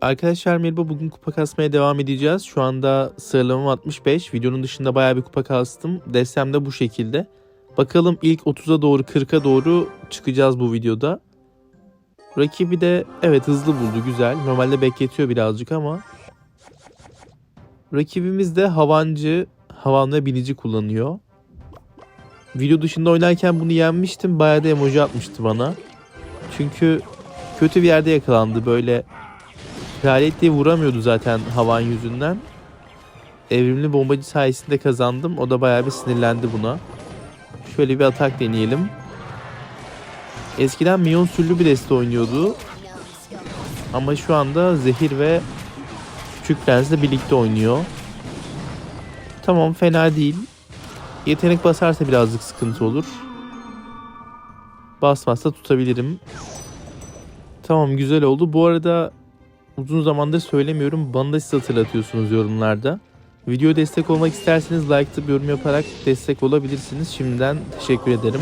Arkadaşlar merhaba bugün kupa kasmaya devam edeceğiz. Şu anda sıralamam 65. Videonun dışında bayağı bir kupa kastım. Destem de bu şekilde. Bakalım ilk 30'a doğru 40'a doğru çıkacağız bu videoda. Rakibi de evet hızlı buldu güzel. Normalde bekletiyor birazcık ama. Rakibimiz de havancı, havan ve binici kullanıyor. Video dışında oynarken bunu yenmiştim. Bayağı da emoji atmıştı bana. Çünkü kötü bir yerde yakalandı. Böyle kraliyet diye vuramıyordu zaten havan yüzünden. Evrimli bombacı sayesinde kazandım. O da bayağı bir sinirlendi buna. Şöyle bir atak deneyelim. Eskiden Mion sürlü bir deste oynuyordu. Ama şu anda Zehir ve Küçük Prens'le birlikte oynuyor. Tamam fena değil. Yetenek basarsa birazcık sıkıntı olur. Basmazsa tutabilirim. Tamam güzel oldu. Bu arada uzun zamandır söylemiyorum. Bana da siz hatırlatıyorsunuz yorumlarda. Videoya destek olmak isterseniz like atıp yorum yaparak destek olabilirsiniz. Şimdiden teşekkür ederim.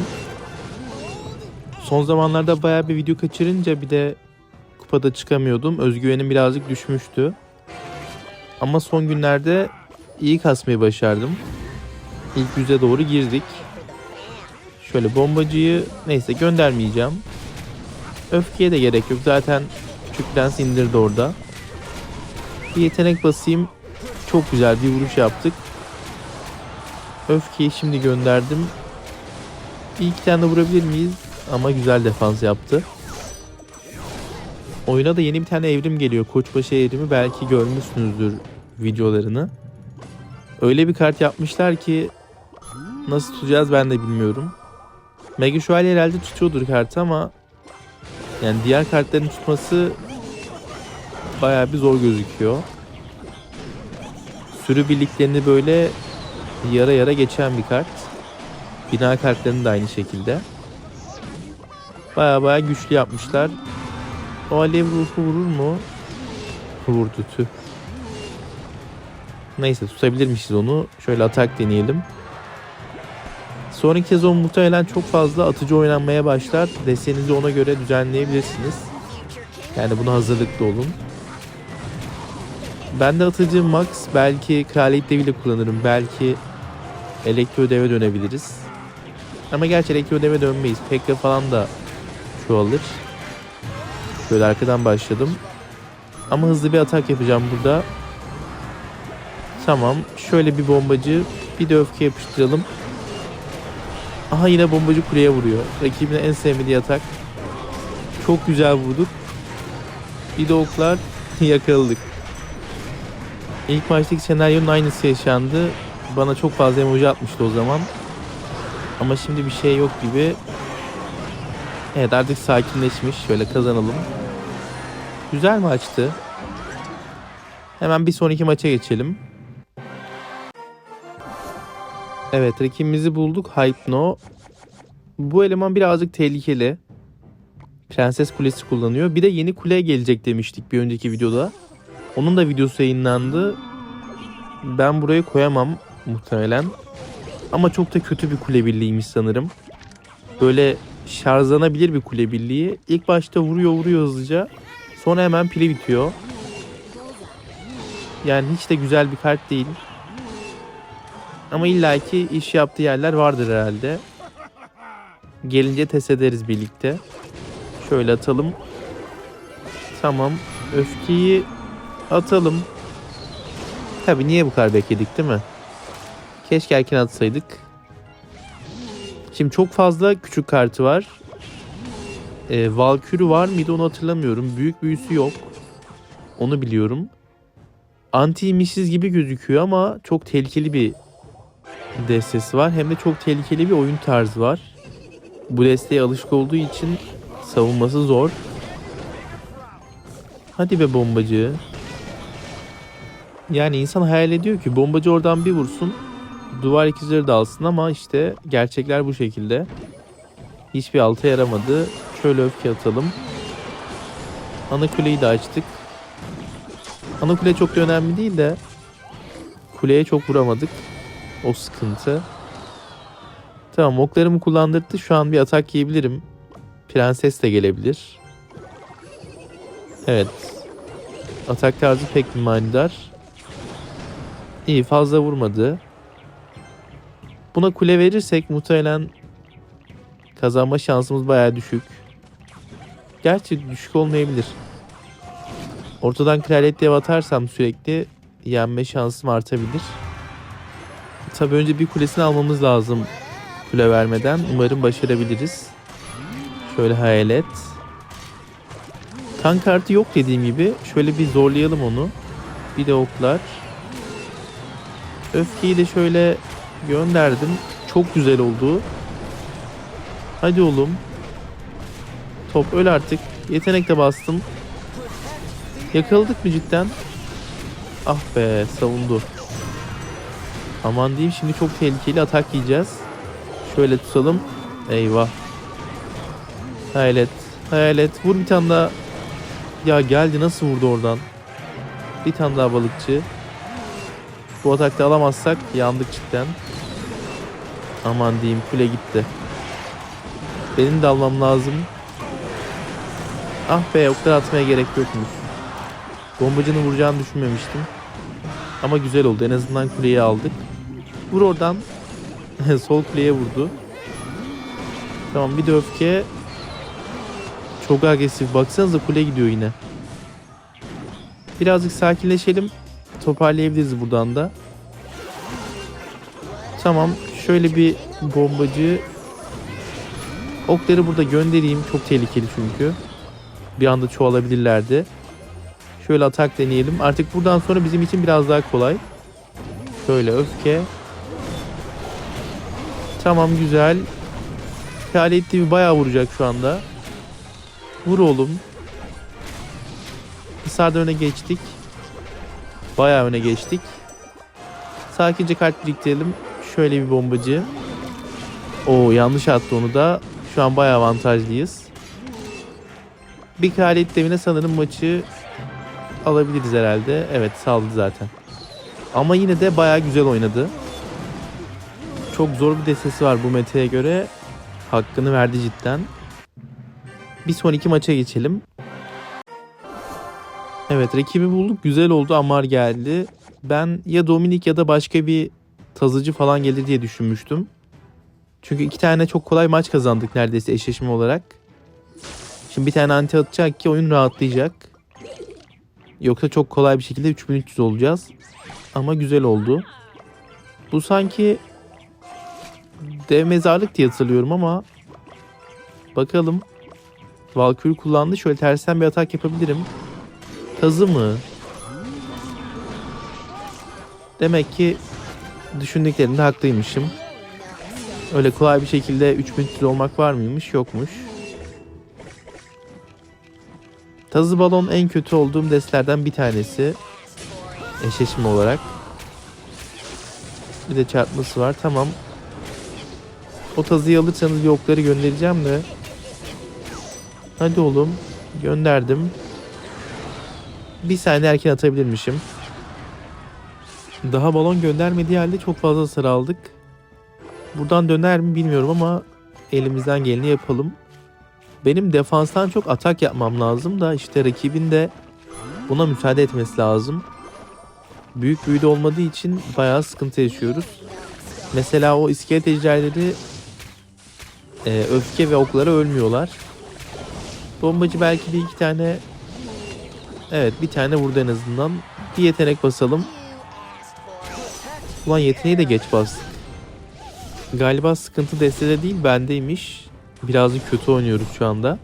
Son zamanlarda bayağı bir video kaçırınca bir de kupada çıkamıyordum. Özgüvenim birazcık düşmüştü. Ama son günlerde iyi kasmayı başardım. İlk yüze doğru girdik. Şöyle bombacıyı neyse göndermeyeceğim. Öfkeye de gerek yok. Zaten küçük prens indirdi orada. Bir yetenek basayım. Çok güzel bir vuruş yaptık. Öfkeyi şimdi gönderdim. Bir iki tane de vurabilir miyiz? Ama güzel defans yaptı. Oyuna da yeni bir tane evrim geliyor. Koçbaşı evrimi belki görmüşsünüzdür videolarını. Öyle bir kart yapmışlar ki nasıl tutacağız ben de bilmiyorum. Mega Şövalye herhalde tutuyordur kartı ama yani diğer kartların tutması bayağı bir zor gözüküyor. Sürü birliklerini böyle yara yara geçen bir kart. Bina kartlarını da aynı şekilde. Bayağı bayağı güçlü yapmışlar. O alev ruhu vurur mu? Vurdu tüh. Neyse tutabilirmişiz onu. Şöyle atak deneyelim. Sonraki sezon muhtemelen çok fazla atıcı oynanmaya başlar. Desteğinizi ona göre düzenleyebilirsiniz. Yani buna hazırlıklı olun. Ben de atıcı Max belki Kraliyet Devi ile kullanırım. Belki Elektro Dev'e dönebiliriz. Ama gerçi Elektro Dev'e dönmeyiz. Pekka falan da çoğalır. Şöyle arkadan başladım. Ama hızlı bir atak yapacağım burada. Tamam. Şöyle bir bombacı. Bir de öfke yapıştıralım. Aha yine bombacı kuleye vuruyor. Rakibine en sevmediği atak. Çok güzel vurduk. Bir de oklar yakaladık. İlk maçtaki senaryonun aynısı yaşandı. Bana çok fazla emoji atmıştı o zaman. Ama şimdi bir şey yok gibi. Evet artık sakinleşmiş. Şöyle kazanalım. Güzel maçtı. Hemen bir sonraki maça geçelim. Evet rakibimizi bulduk. Hypno. Bu eleman birazcık tehlikeli. Prenses Kulesi kullanıyor. Bir de yeni kule gelecek demiştik bir önceki videoda. Onun da videosu yayınlandı. Ben buraya koyamam muhtemelen. Ama çok da kötü bir kule birliğiymiş sanırım. Böyle şarjlanabilir bir kule birliği. İlk başta vuruyor vuruyor hızlıca. Sonra hemen pili bitiyor. Yani hiç de güzel bir kart değil. Ama illaki iş yaptığı yerler vardır herhalde. Gelince test ederiz birlikte. Şöyle atalım. Tamam. Öfkeyi atalım. Tabi niye bu kadar bekledik değil mi? Keşke erken atsaydık. Şimdi çok fazla küçük kartı var. Ee, Valkürü var mıydı onu hatırlamıyorum. Büyük büyüsü yok. Onu biliyorum. Anti-mişiz gibi gözüküyor ama çok tehlikeli bir destesi var. Hem de çok tehlikeli bir oyun tarzı var. Bu desteğe alışık olduğu için savunması zor. Hadi be bombacı. Yani insan hayal ediyor ki bombacı oradan bir vursun. Duvar ikizleri dalsın ama işte gerçekler bu şekilde. Hiçbir alta yaramadı. Şöyle öfke atalım. Ana kuleyi de açtık. Ana kule çok da önemli değil de kuleye çok vuramadık. O sıkıntı. Tamam oklarımı kullandırdı. Şu an bir atak yiyebilirim. Prenses de gelebilir. Evet. Atak tarzı pek bir manidar. İyi fazla vurmadı. Buna kule verirsek muhtemelen kazanma şansımız bayağı düşük. Gerçi düşük olmayabilir. Ortadan kraliyet dev atarsam sürekli yenme şansım artabilir. Tabii önce bir kulesini almamız lazım kule vermeden. Umarım başarabiliriz. Şöyle hayalet. Tank kartı yok dediğim gibi. Şöyle bir zorlayalım onu. Bir de oklar. Öfkeyi de şöyle gönderdim. Çok güzel oldu. Hadi oğlum. Top öl artık. Yetenek de bastım. Yakaladık mı cidden? Ah be savundu. Aman diyeyim şimdi çok tehlikeli atak yiyeceğiz. Şöyle tutalım. Eyvah. Hayalet. Hayalet. Vur bir tane daha. Ya geldi nasıl vurdu oradan? Bir tane daha balıkçı. Bu atakta alamazsak yandık cidden. Aman diyeyim kule gitti. Benim de almam lazım. Ah be oklar atmaya gerek yokmuş. Bombacının vuracağını düşünmemiştim. Ama güzel oldu. En azından kuleyi aldık. Vur oradan. Sol kuleye vurdu. Tamam bir de öfke. Çok agresif. Baksanıza kule gidiyor yine. Birazcık sakinleşelim. Toparlayabiliriz buradan da. Tamam. Şöyle bir bombacı. Okları burada göndereyim. Çok tehlikeli çünkü. Bir anda çoğalabilirlerdi. Şöyle atak deneyelim. Artık buradan sonra bizim için biraz daha kolay. Şöyle öfke. Tamam güzel. Kraliyet TV bayağı vuracak şu anda. Vur oğlum. Hisar'da öne geçtik. Bayağı öne geçtik. Sakince kart biriktirelim. Şöyle bir bombacı. Oo yanlış attı onu da. Şu an bayağı avantajlıyız. Bir kraliyet devine sanırım maçı alabiliriz herhalde. Evet saldı zaten. Ama yine de bayağı güzel oynadı. Çok zor bir destesi var bu metaya göre. Hakkını verdi cidden. Bir sonraki maça geçelim. Evet rakibi bulduk. Güzel oldu. Amar geldi. Ben ya Dominik ya da başka bir tazıcı falan gelir diye düşünmüştüm. Çünkü iki tane çok kolay maç kazandık neredeyse eşleşme olarak. Şimdi bir tane anti atacak ki oyun rahatlayacak. Yoksa çok kolay bir şekilde 3300 olacağız. Ama güzel oldu. Bu sanki dev mezarlık diye hatırlıyorum ama bakalım. Valkyrie kullandı. Şöyle tersten bir atak yapabilirim. Tazı mı? Demek ki düşündüklerinde haklıymışım. Öyle kolay bir şekilde 3300 olmak var mıymış? Yokmuş. Tazı balon en kötü olduğum destlerden bir tanesi. Eşleşme olarak. Bir de çarpması var. Tamam. O tazıyı alırsanız bir okları göndereceğim de. Hadi oğlum. Gönderdim. Bir saniye erken atabilirmişim. Daha balon göndermediği halde çok fazla hasar aldık. Buradan döner mi bilmiyorum ama elimizden geleni yapalım. Benim defanstan çok atak yapmam lazım da işte rakibin de buna müsaade etmesi lazım. Büyük büyüde olmadığı için bayağı sıkıntı yaşıyoruz. Mesela o iskelet ejderleri e, öfke ve oklara ölmüyorlar. Bombacı belki bir iki tane evet bir tane vurdu en azından. Bir yetenek basalım. Ulan yeteneği de geç bastık. Galiba sıkıntı destede değil bendeymiş. Birazcık kötü oynuyoruz şu anda.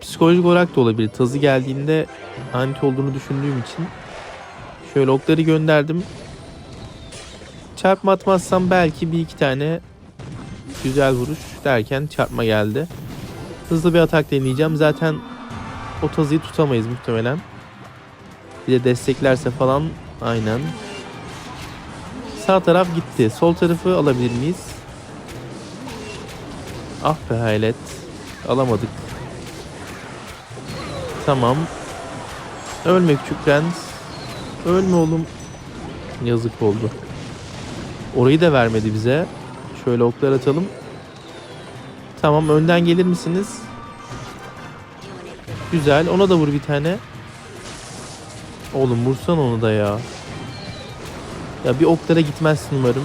Psikolojik olarak da olabilir. Tazı geldiğinde anti olduğunu düşündüğüm için. Şöyle okları gönderdim. Çarpma atmazsam belki bir iki tane güzel vuruş derken çarpma geldi. Hızlı bir atak deneyeceğim. Zaten o tazıyı tutamayız muhtemelen. Bir de desteklerse falan aynen. Sağ taraf gitti. Sol tarafı alabilir miyiz? Ah be haylet. Alamadık. Tamam. Ölme küçük prens. Ölme oğlum. Yazık oldu. Orayı da vermedi bize. Şöyle oklar atalım. Tamam önden gelir misiniz? Güzel. Ona da vur bir tane. Oğlum vursan onu da ya. Ya bir oklara gitmezsin umarım.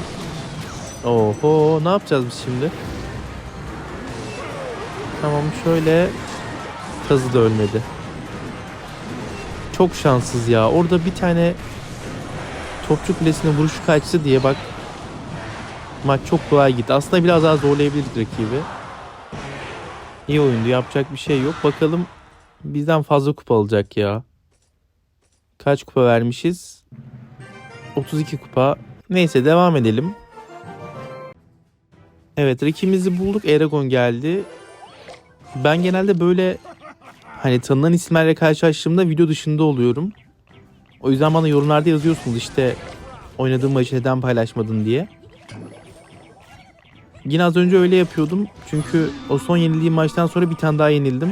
Oho ne yapacağız biz şimdi? Tamam şöyle kazı da ölmedi. Çok şanssız ya. Orada bir tane topçu kulesine vuruşu kaçtı diye bak maç çok kolay gitti. Aslında biraz daha zorlayabilirdik rakibi. İyi oyundu. Yapacak bir şey yok. Bakalım bizden fazla kupa alacak ya. Kaç kupa vermişiz? 32 kupa. Neyse devam edelim. Evet rakibimizi bulduk. Eragon geldi. Ben genelde böyle hani tanınan isimlerle karşılaştığımda video dışında oluyorum. O yüzden bana yorumlarda yazıyorsunuz işte oynadığım maçı neden paylaşmadın diye. Yine az önce öyle yapıyordum. Çünkü o son yenildiğim maçtan sonra bir tane daha yenildim.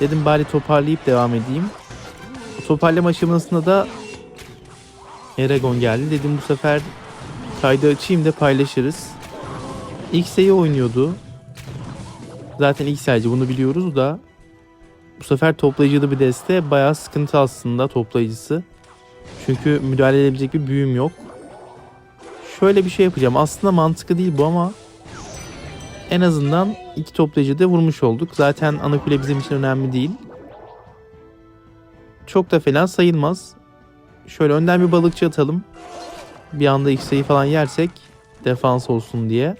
Dedim bari toparlayıp devam edeyim. O toparlama aşamasında da Eragon geldi. Dedim bu sefer kaydı açayım da paylaşırız. X'e oynuyordu. Zaten ilk sadece bunu biliyoruz da bu sefer toplayıcılı bir deste bayağı sıkıntı aslında toplayıcısı. Çünkü müdahale edebilecek bir büyüm yok. Şöyle bir şey yapacağım. Aslında mantıklı değil bu ama en azından iki toplayıcı da vurmuş olduk. Zaten ana kule bizim için önemli değil. Çok da fena sayılmaz. Şöyle önden bir balıkçı atalım. Bir anda X'eyi falan yersek defans olsun diye.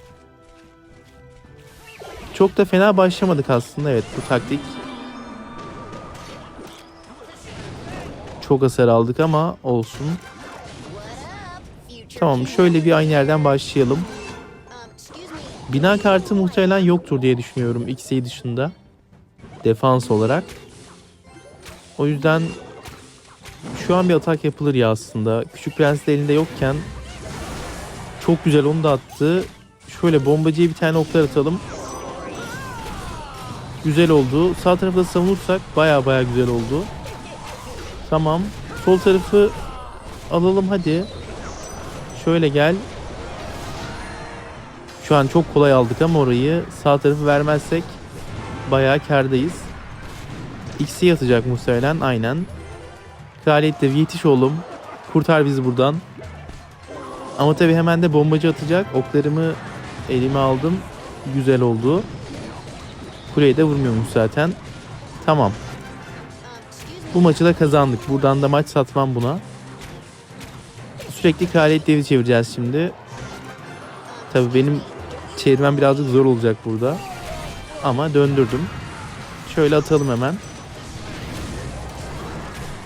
Çok da fena başlamadık aslında evet bu taktik. Çok hasar aldık ama olsun. Tamam şöyle bir aynı yerden başlayalım. Bina kartı muhtemelen yoktur diye düşünüyorum X'e dışında. Defans olarak. O yüzden şu an bir atak yapılır ya aslında. Küçük Prens de elinde yokken çok güzel onu da attı. Şöyle bombacıya bir tane oklar atalım. Güzel oldu. Sağ tarafta savunursak baya baya güzel oldu. Tamam. Sol tarafı alalım hadi. Şöyle gel. Şu an çok kolay aldık ama orayı sağ tarafı vermezsek bayağı kardayız. X'i yatacak muhtemelen aynen. Kraliyet de yetiş oğlum. Kurtar bizi buradan. Ama tabi hemen de bombacı atacak. Oklarımı elime aldım. Güzel oldu. Kuleyi de vurmuyormuş zaten. Tamam. Bu maçı da kazandık. Buradan da maç satmam buna. Sürekli kraliyet devi çevireceğiz şimdi. Tabii benim çevirmem birazcık zor olacak burada. Ama döndürdüm. Şöyle atalım hemen.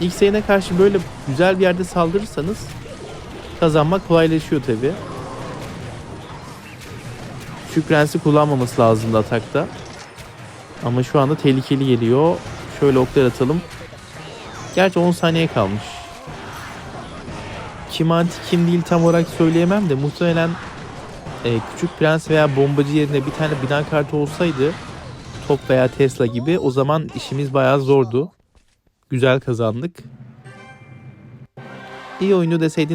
İlk sayına karşı böyle güzel bir yerde saldırırsanız kazanmak kolaylaşıyor tabi. Şu prensi kullanmaması lazımdı atakta. Ama şu anda tehlikeli geliyor. Şöyle oklar atalım. Gerçi 10 saniye kalmış. Kim anti kim değil tam olarak söyleyemem de muhtemelen e, Küçük Prens veya Bombacı yerine bir tane bina kartı olsaydı Top veya Tesla gibi o zaman işimiz bayağı zordu. Güzel kazandık. İyi oyunu deseydin